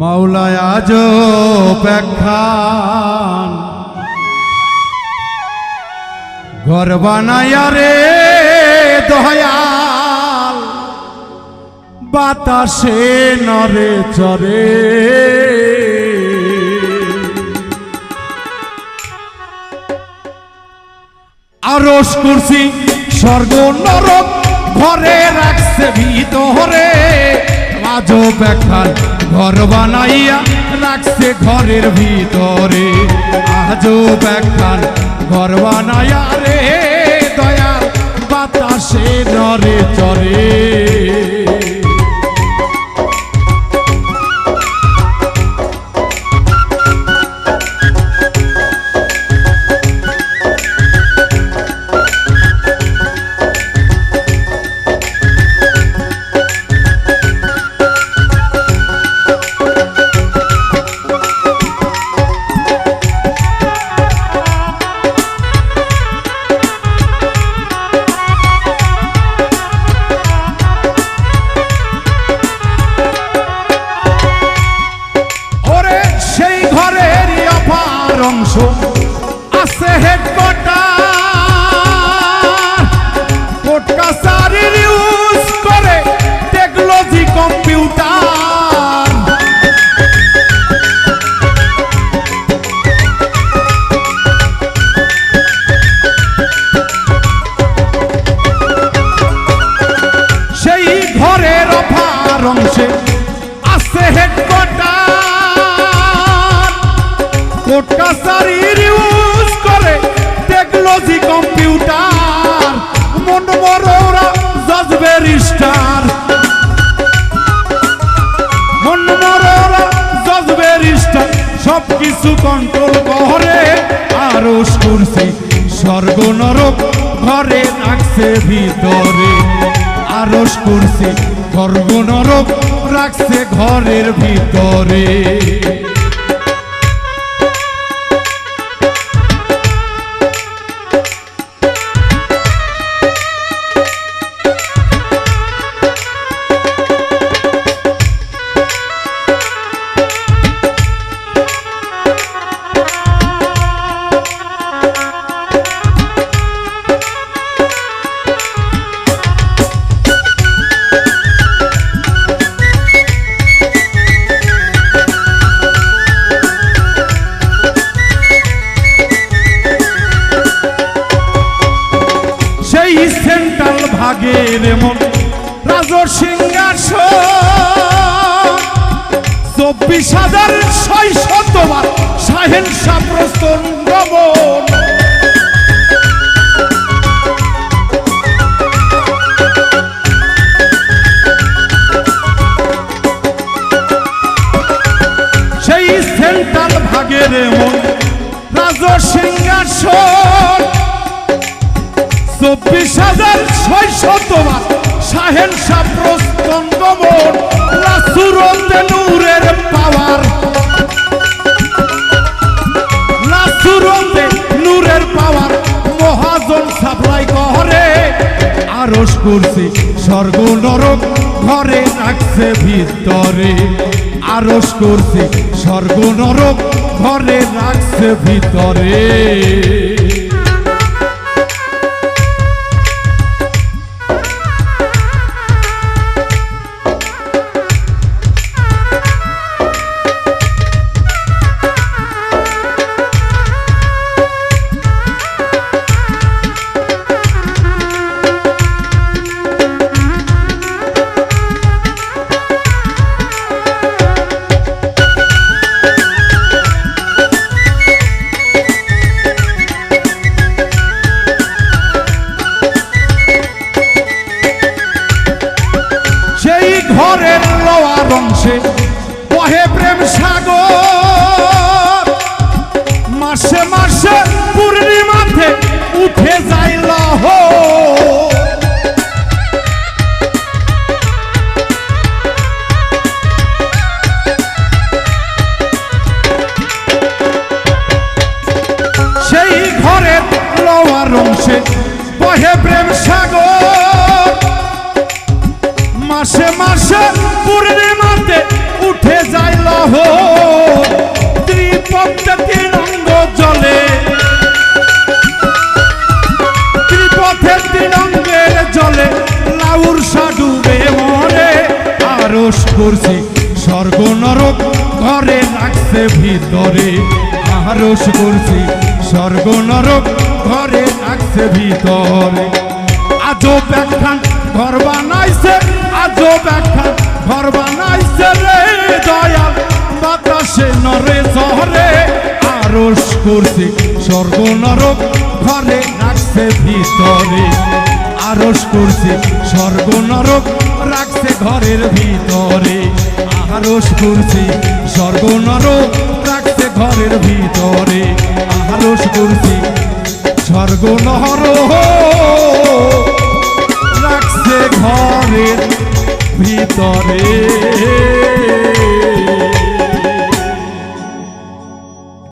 মাওলায় আজ প্যাখান ঘর বানায়া রে দয়াল, বাতাসে নরে চরে আরস কুরসি স্বর্গ নরক ঘরে রাখছে ভিতরে। আজও ব্যাখ্যাল ঘর বানাইয়া রাখছে ঘরের ভিতরে। আজও ব্যাখ্যাল ঘর বানাইয়া রে দয়া বাতাসে নরে কোর্ট কাছারির ইউজ করে। টেকনোলজি কম্পিউটার মন মরোরা জজ ব্যারিস্টার মন মরোরা জজ ব্যারিস্টার সব কিছু কন্ট্রোল করে আরও কুরসি স্বর্গ নরক ঘরে রাখছে ভিতরে। আরস কুরসি স্বর্গ নরক রাখছে ঘরের ভিতরে। সিংহাসন চব্বিশ হাজার ছয় শতবার সাহেল সাপ্রস্তন সেই সেন্ট্রাল ভাগের এমন রাজ সিংহাসন। চব্বিশ হাজার ছয় শতবার সাহেন সাপ্রস্তম্ভবন করছে। স্বর্গ নরক ঘরে রাখছে ভিতরে। আরস করছে। স্বর্গ নরক ঘরে রাখছে ভিতরে। সাগর মাসে মাসে পূর্ণিমাতে উঠে যায় লহ সেই ঘরের লোয়ার অংশে বহে প্রেম সাগর। মাসে মাসে পূর্ণিমাতে উঠে যায় লহ ত্রিপক্ষে তিরঙ্গ জলে। ত্রিপথে তিরঙ্গের জলে লাউর সাডুবে মরে। আরস করছি স্বর্গ নরক ঘরে রাখছে ভিতরে। আরস করছি স্বর্গ নরক ঘরে রাখছে ভিতরে। আজও ব্যাখ্যান ঘর বানাইছে, আজও ব্যাখ্যান ঘর বানাইছে। করছে। স্বর্গ নরক ঘরে রাখছে ভিতরে। আরস করছে। স্বর্গ নরক রাখছে ঘরের ভিতরে। আরস করছে। স্বর্গ নরক রাখছে ঘরের ভিতরে। আরস করছে। স্বর্গ নহর রাখছে ঘরের ভিতরে।